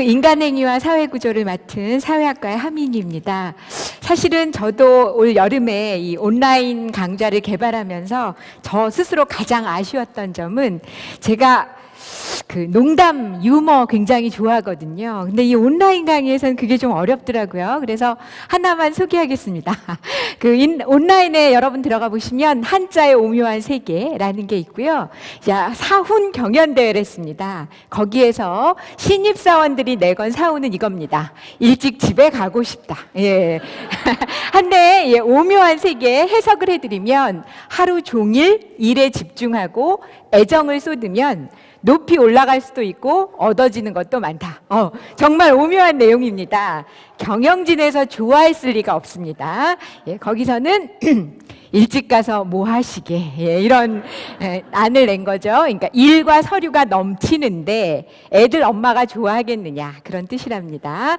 그 인간행위와 사회구조를 맡은 사회학과의 하민입니다. 사실은 저도 올 여름에 이 온라인 강좌를 개발하면서 저 스스로 가장 아쉬웠던 점은 제가 그 농담, 유머 굉장히 좋아하거든요. 근데 이 온라인 강의에서는 그게 좀 어렵더라고요. 그래서 하나만 소개하겠습니다. 그 인, 온라인에 여러분 들어가 보시면 한자의 오묘한 세계라는 게 있고요. 자, 사훈 경연 대회를 했습니다. 거기에서 신입 사원들이 내건 사훈은 이겁니다. 일찍 집에 가고 싶다. 예. 한데, 예, 오묘한 세계 해석을 해드리면 하루 종일 일에 집중하고 애정을 쏟으면 높이 올라갈 수도 있고 얻어지는 것도 많다. 어, 정말 오묘한 내용입니다. 경영진에서 좋아했을 리가 없습니다. 예, 거기서는 일찍 가서 뭐 하시게 예, 이런 예, 안을 낸 거죠. 그러니까 일과 서류가 넘치는데 애들 엄마가 좋아하겠느냐 그런 뜻이랍니다.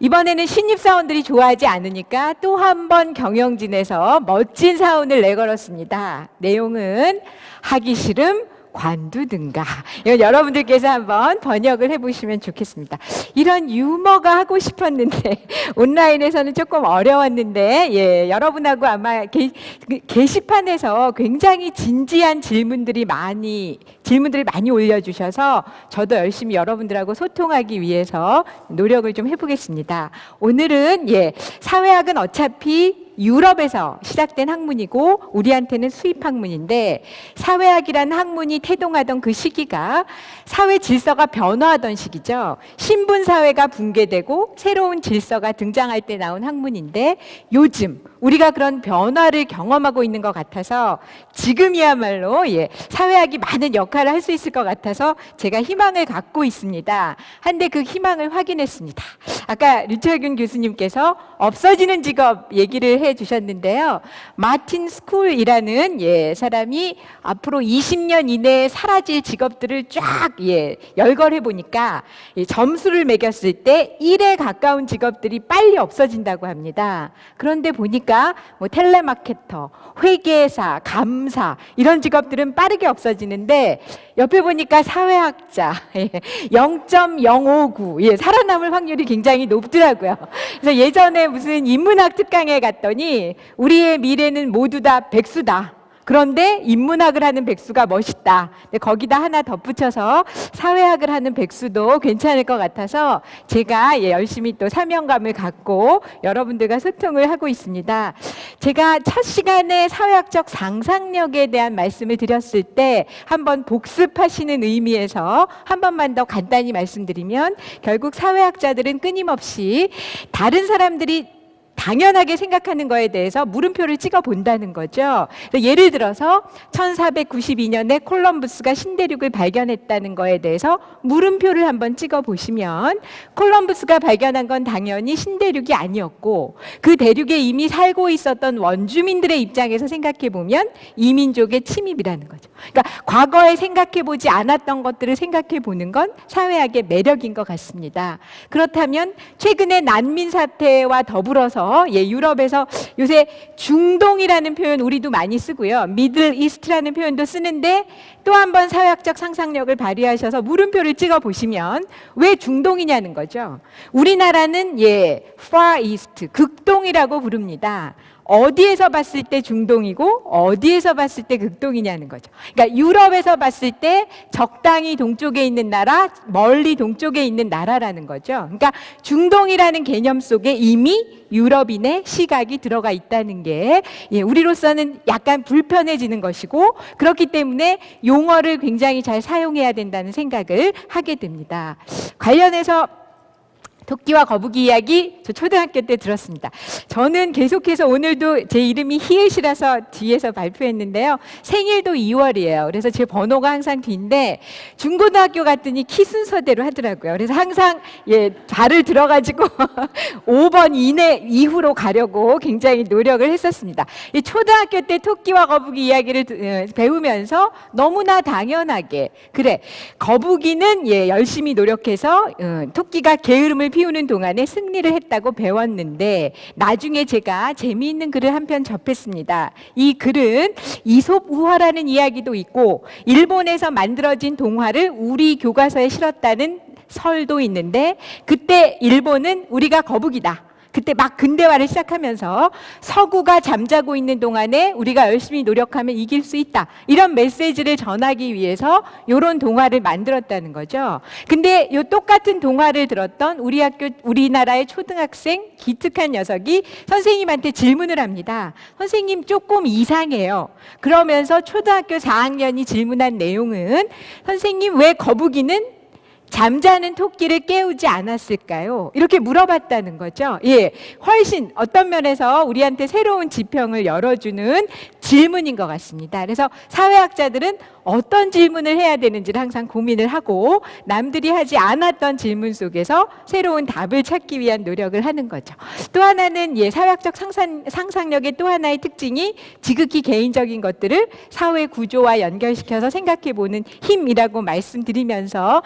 이번에는 신입 사원들이 좋아하지 않으니까 또 한 번 경영진에서 멋진 사원을 내걸었습니다. 내용은 하기 싫음 관두든가. 이건 여러분들께서 한번 번역을 해보시면 좋겠습니다. 이런 유머가 하고 싶었는데 온라인에서는 조금 어려웠는데 예, 여러분하고 아마 게, 그 게시판에서 굉장히 진지한 질문들이 많이 질문들을 많이 올려주셔서 저도 열심히 여러분들하고 소통하기 위해서 노력을 좀 해보겠습니다. 오늘은 예, 사회학은 어차피 유럽에서 시작된 학문이고 우리한테는 수입 학문인데 사회학이라는 학문이 태동하던 그 시기가 사회 질서가 변화하던 시기죠. 신분 사회가 붕괴되고 새로운 질서가 등장할 때 나온 학문인데 요즘 우리가 그런 변화를 경험하고 있는 것 같아서 지금이야말로 예, 사회학이 많은 역할을 할 수 있을 것 같아서 제가 희망을 갖고 있습니다. 한데 그 희망을 확인했습니다. 아까 류철균 교수님께서 없어지는 직업 얘기를 해 주셨는데요. 마틴 스쿨이라는 예, 사람이 앞으로 20년 이내에 사라질 직업들을 쫙 예, 열거해 보니까 예, 점수를 매겼을 때 1에 가까운 직업들이 빨리 없어진다고 합니다. 그런데 보니까 뭐 텔레마케터, 회계사, 감사 이런 직업들은 빠르게 없어지는데 옆에 보니까 사회학자 예, 0.059 예, 살아남을 확률이 굉장히 높더라고요. 그래서 예전에 무슨 인문학 특강에 갔더니 우리의 미래는 모두 다 백수다. 그런데 인문학을 하는 백수가 멋있다. 거기다 하나 덧붙여서 사회학을 하는 백수도 괜찮을 것 같아서 제가 예, 열심히 또 사명감을 갖고 여러분들과 소통을 하고 있습니다. 제가 첫 시간에 사회학적 상상력에 대한 말씀을 드렸을 때 한번 복습하시는 의미에서 한 번만 더 간단히 말씀드리면 결국 사회학자들은 끊임없이 다른 사람들이 당연하게 생각하는 거에 대해서 물음표를 찍어 본다는 거죠. 예를 들어서 1492년에 콜럼부스가 신대륙을 발견했다는 거에 대해서 물음표를 한번 찍어 보시면 콜럼부스가 발견한 건 당연히 신대륙이 아니었고 그 대륙에 이미 살고 있었던 원주민들의 입장에서 생각해 보면 이민족의 침입이라는 거죠. 그러니까 과거에 생각해 보지 않았던 것들을 생각해 보는 건 사회학의 매력인 것 같습니다. 그렇다면 최근에 난민 사태와 더불어서 예, 유럽에서 요새 중동이라는 표현 우리도 많이 쓰고요. 미들 이스트라는 표현도 쓰는데 또 한 번 사회학적 상상력을 발휘하셔서 물음표를 찍어 보시면 왜 중동이냐는 거죠. 우리나라는 예, far east, 극동이라고 부릅니다. 어디에서 봤을 때 중동이고 어디에서 봤을 때 극동이냐는 거죠. 그러니까 유럽에서 봤을 때 적당히 동쪽에 있는 나라, 멀리 동쪽에 있는 나라라는 거죠. 그러니까 중동이라는 개념 속에 이미 유럽인의 시각이 들어가 있다는 게 예, 우리로서는 약간 불편해지는 것이고 그렇기 때문에 용어를 굉장히 잘 사용해야 된다는 생각을 하게 됩니다. 관련해서 토끼와 거북이 이야기 저 초등학교 때 들었습니다. 저는 계속해서 오늘도 제 이름이 히읗이라서 뒤에서 발표했는데요. 생일도 2월이에요. 그래서 제 번호가 항상 뒤인데 중고등학교 갔더니 키 순서대로 하더라고요. 그래서 항상 예 발을 들어가지고 5번 이내 이후로 가려고 굉장히 노력을 했었습니다. 이 초등학교 때 토끼와 거북이 이야기를 어, 배우면서 너무나 당연하게 그래 거북이는 예 열심히 노력해서 어, 토끼가 게으름을 피우는 동안에 승리를 했다고 배웠는데 나중에 제가 재미있는 글을 한 편 접했습니다. 이 글은 이솝 우화라는 이야기도 있고 일본에서 만들어진 동화를 우리 교과서에 실었다는 설도 있는데 그때 일본은 우리가 거북이다. 그때 막 근대화를 시작하면서 서구가 잠자고 있는 동안에 우리가 열심히 노력하면 이길 수 있다. 이런 메시지를 전하기 위해서 이런 동화를 만들었다는 거죠. 근데 이 똑같은 동화를 들었던 우리 학교, 우리나라의 초등학생 기특한 녀석이 선생님한테 질문을 합니다. 선생님 조금 이상해요. 그러면서 초등학교 4학년이 질문한 내용은 선생님 왜 거북이는 잠자는 토끼를 깨우지 않았을까요? 이렇게 물어봤다는 거죠. 예. 훨씬 어떤 면에서 우리한테 새로운 지평을 열어주는 질문인 것 같습니다. 그래서 사회학자들은 어떤 질문을 해야 되는지를 항상 고민을 하고 남들이 하지 않았던 질문 속에서 새로운 답을 찾기 위한 노력을 하는 거죠. 또 하나는 예, 사회학적 상상, 상상력의 또 하나의 특징이 지극히 개인적인 것들을 사회 구조와 연결시켜서 생각해 보는 힘이라고 말씀드리면서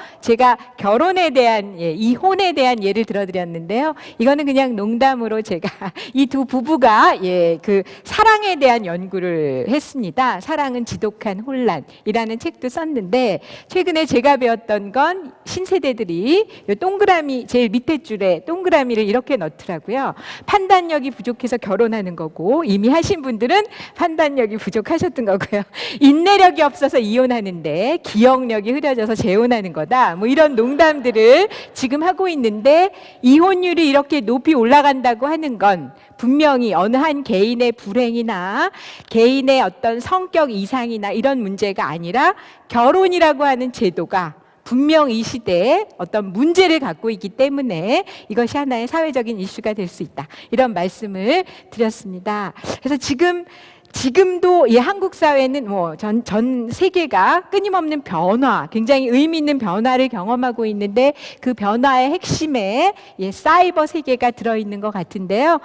결혼에 대한 예, 이혼에 대한 예를 들어드렸는데요. 이거는 그냥 농담으로 제가 이 두 부부가 예, 그 사랑에 대한 연구를 했습니다. 사랑은 지독한 혼란이라는 책도 썼는데 최근에 제가 배웠던 건 신세대들이 요 동그라미 제일 밑에 줄에 동그라미를 이렇게 넣더라고요. 판단력이 부족해서 결혼하는 거고 이미 하신 분들은 판단력이 부족하셨던 거고요. 인내력이 없어서 이혼하는데 기억력이 흐려져서 재혼하는 거다. 뭐 이런 농담들을 지금 하고 있는데 이혼율이 이렇게 높이 올라간다고 하는 건 분명히 어느 한 개인의 불행이나 개인의 어떤 성격 이상이나 이런 문제가 아니라 결혼이라고 하는 제도가 분명 이 시대에 어떤 문제를 갖고 있기 때문에 이것이 하나의 사회적인 이슈가 될 수 있다. 이런 말씀을 드렸습니다. 그래서 지금 지금도 이 한국 사회는 뭐 전 전 세계가 끊임없는 변화, 굉장히 의미 있는 변화를 경험하고 있는데 그 변화의 핵심에 예, 사이버 세계가 들어 있는 것 같은데요.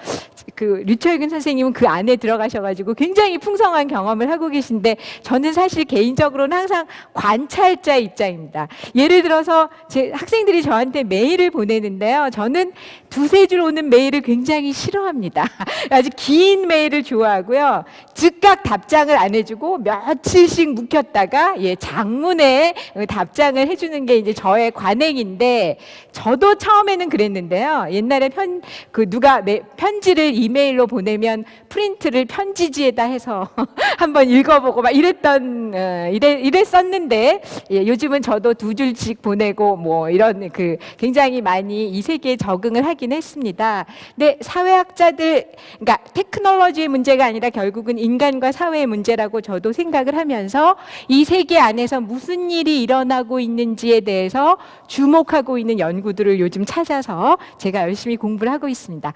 그 류철근 선생님은 그 안에 들어가셔가지고 굉장히 풍성한 경험을 하고 계신데 저는 사실 개인적으로는 항상 관찰자 입장입니다. 예를 들어서 제 학생들이 저한테 메일을 보내는데요. 저는 두세 줄 오는 메일을 굉장히 싫어합니다. 아주 긴 메일을 좋아하고요. 즉각 답장을 안 해주고 며칠씩 묵혔다가 예, 장문에 답장을 해주는 게 이제 저의 관행인데 저도 처음에는 그랬는데요. 옛날에 편 그 누가 매, 편지를 이메일로 보내면 프린트를 편지지에다 해서 한번 읽어보고 막 이랬던 어, 이래 이랬었는데 예, 요즘은 저도 두 줄씩 보내고 뭐 이런 그 굉장히 많이 이 세계에 적응을 하긴 했습니다. 근데 사회학자들 그러니까 테크놀로지의 문제가 아니라 결국은 인간과 사회의 문제라고 저도 생각을 하면서 이 세계 안에서 무슨 일이 일어나고 있는지에 대해서 주목하고 있는 연구들을 요즘 찾아서 제가 열심히 공부를 하고 있습니다.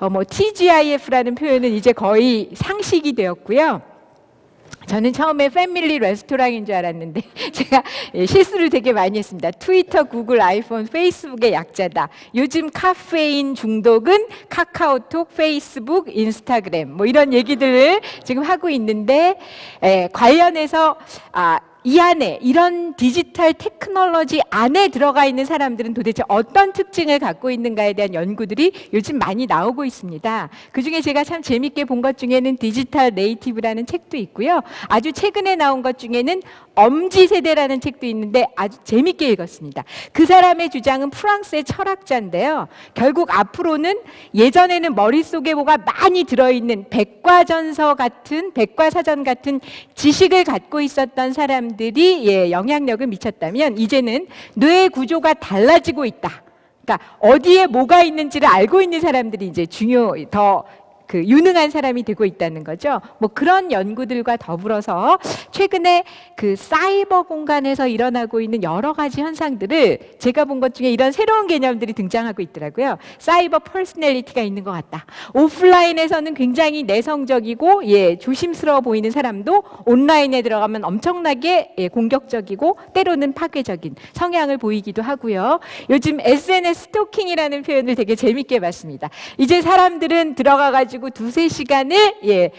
어, 뭐 TGIF라는 표현은 이제 거의 상식이 되었고요. 저는 처음에 패밀리 레스토랑인 줄 알았는데 제가 예, 실수를 되게 많이 했습니다. 트위터, 구글, 아이폰, 페이스북의 약자다. 요즘 카페인 중독은 카카오톡, 페이스북, 인스타그램 뭐 이런 얘기들을 지금 하고 있는데 에, 관련해서 아, 이 안에 이런 디지털 테크놀로지 안에 들어가 있는 사람들은 도대체 어떤 특징을 갖고 있는가에 대한 연구들이 요즘 많이 나오고 있습니다. 그 중에 제가 참 재밌게 본 것 중에는 디지털 네이티브라는 책도 있고요. 아주 최근에 나온 것 중에는 엄지 세대라는 책도 있는데 아주 재밌게 읽었습니다. 그 사람의 주장은 프랑스의 철학자인데요. 결국 앞으로는 예전에는 머릿속에 뭐가 많이 들어있는 백과전서 같은 백과사전 같은 지식을 갖고 있었던 사람 들이 예, 영향력을 미쳤다면 이제는 뇌의 구조가 달라지고 있다. 그러니까 어디에 뭐가 있는지를 알고 있는 사람들이 이제 중요 더 그 유능한 사람이 되고 있다는 거죠. 뭐 그런 연구들과 더불어서 최근에 그 사이버 공간에서 일어나고 있는 여러 가지 현상들을 제가 본 것 중에 이런 새로운 개념들이 등장하고 있더라고요. 사이버 퍼스널리티가 있는 것 같다. 오프라인에서는 굉장히 내성적이고 예 조심스러워 보이는 사람도 온라인에 들어가면 엄청나게 예, 공격적이고 때로는 파괴적인 성향을 보이기도 하고요. 요즘 SNS 스토킹이라는 표현을 되게 재밌게 봤습니다. 이제 사람들은 들어가가지고 두세 시간을 예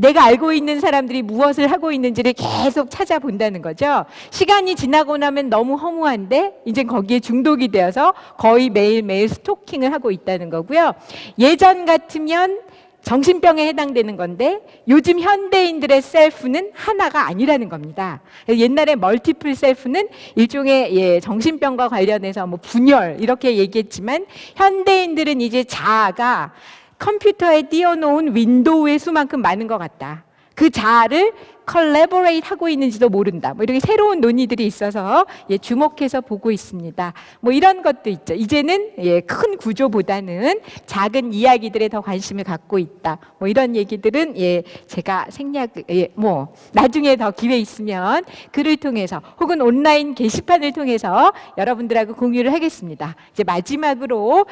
내가 알고 있는 사람들이 무엇을 하고 있는지를 계속 찾아본다는 거죠. 시간이 지나고 나면 너무 허무한데 이제 거기에 중독이 되어서 거의 매일매일 스토킹을 하고 있다는 거고요. 예전 같으면 정신병에 해당되는 건데 요즘 현대인들의 셀프는 하나가 아니라는 겁니다. 옛날에 멀티플 셀프는 일종의 예, 정신병과 관련해서 뭐 분열 이렇게 얘기했지만 현대인들은 이제 자아가 컴퓨터에 띄워놓은 윈도우의 수만큼 많은 것 같다. 그 자아를 컬래버레이트 하고 있는지도 모른다. 뭐 이렇게 새로운 논의들이 있어서 예, 주목해서 보고 있습니다. 뭐 이런 것도 있죠. 이제는 예, 큰 구조보다는 작은 이야기들에 더 관심을 갖고 있다. 뭐 이런 얘기들은 예, 제가 생략 예, 뭐 나중에 더 기회 있으면 글을 통해서 혹은 온라인 게시판을 통해서 여러분들하고 공유를 하겠습니다. 이제 마지막으로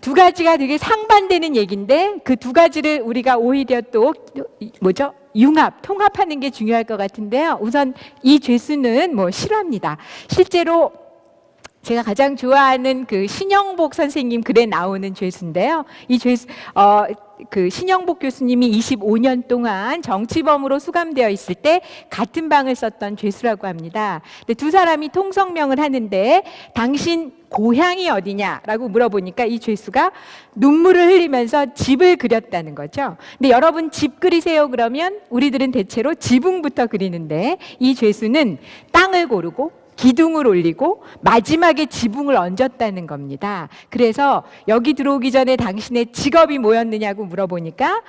두 가지가 되게 상반되는 얘기인데 그 두 가지를 우리가 오히려 또 뭐죠? 융합, 통합하는 게 중요할 것 같은데요. 우선 이 죄수는 뭐 싫어합니다. 실제로 제가 가장 좋아하는 그 신영복 선생님 글에 나오는 죄수인데요. 이 죄수, 어, 그 신영복 교수님이 25년 동안 정치범으로 수감되어 있을 때 같은 방을 썼던 죄수라고 합니다. 근데 두 사람이 통성명을 하는데 당신 고향이 어디냐라고 물어보니까 이 죄수가 눈물을 흘리면서 집을 그렸다는 거죠. 근데 여러분 집 그리세요 그러면 우리들은 대체로 지붕부터 그리는데 이 죄수는 땅을 고르고 기둥을 올리고 마지막에 지붕을 얹었다는 겁니다. 그래서 여기 들어오기 전에 당신의 직업이 뭐였느냐고 물어보니까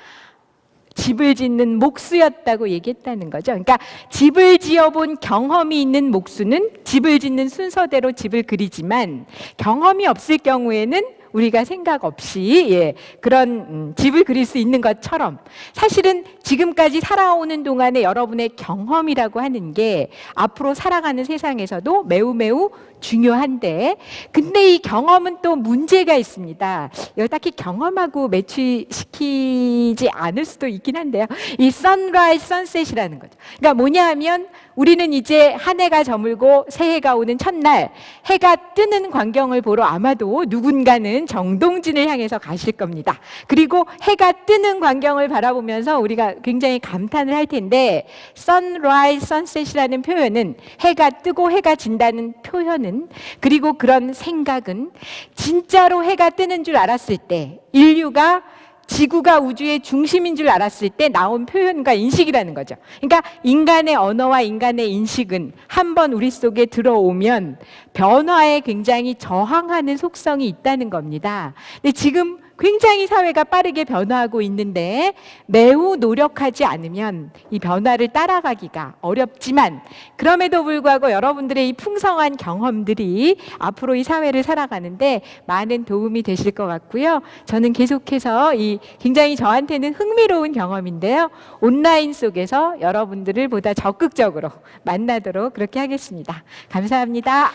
집을 짓는 목수였다고 얘기했다는 거죠. 그러니까 집을 지어본 경험이 있는 목수는 집을 짓는 순서대로 집을 그리지만 경험이 없을 경우에는 우리가 생각 없이 예, 그런 음, 집을 그릴 수 있는 것처럼 사실은 지금까지 살아오는 동안에 여러분의 경험이라고 하는 게 앞으로 살아가는 세상에서도 매우 매우 중요한데 근데 이 경험은 또 문제가 있습니다. 이거 딱히 경험하고 매치시키지 않을 수도 있긴 한데요. 이 선라이즈 선셋이라는 거죠. 그러니까 뭐냐 하면 우리는 이제 한 해가 저물고 새해가 오는 첫날 해가 뜨는 광경을 보러 아마도 누군가는 정동진을 향해서 가실 겁니다. 그리고 해가 뜨는 광경을 바라보면서 우리가 굉장히 감탄을 할 텐데 sunrise sunset이라는 표현은 해가 뜨고 해가 진다는 표현은 그리고 그런 생각은 진짜로 해가 뜨는 줄 알았을 때 인류가 지구가 우주의 중심인 줄 알았을 때 나온 표현과 인식이라는 거죠. 그러니까 인간의 언어와 인간의 인식은 한번 우리 속에 들어오면 변화에 굉장히 저항하는 속성이 있다는 겁니다. 근데 지금 굉장히 사회가 빠르게 변화하고 있는데 매우 노력하지 않으면 이 변화를 따라가기가 어렵지만 그럼에도 불구하고 여러분들의 이 풍성한 경험들이 앞으로 이 사회를 살아가는데 많은 도움이 되실 것 같고요. 저는 계속해서 이 굉장히 저한테는 흥미로운 경험인데요. 온라인 속에서 여러분들을 보다 적극적으로 만나도록 그렇게 하겠습니다. 감사합니다.